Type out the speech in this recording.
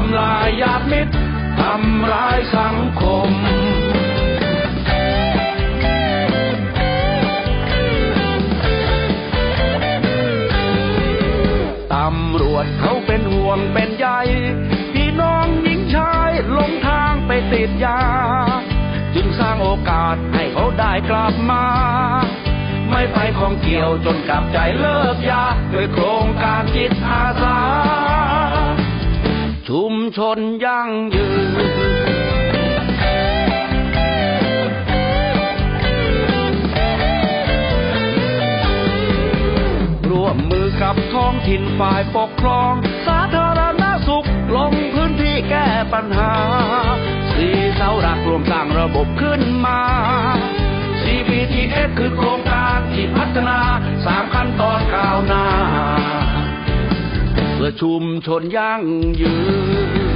าติมิตรทำร้ายสังคมตำรวจเขาเป็นห่วงเป็นใยพี่น้องหญิงชายหลงทางไปติดยา จึงสร้างโอกาสให้เขาได้กลับมา ไม่ไปของเกี่ยวจนกลับใจเลิกยาด้วยโครงการจิตอาสา ชนยั่งยืนร่วมมือกับท้องถิ่นฝ่ายปกครอง สาธารณสุขลงพื้นที่แก้ปัญหา สีเสาหลักรวมสร้างระบบขึ้นมา CPTS คือโครงการที่พัฒนาสามขั้นตอนก้าวหน้า เพื่อชุมชนยั่งยืน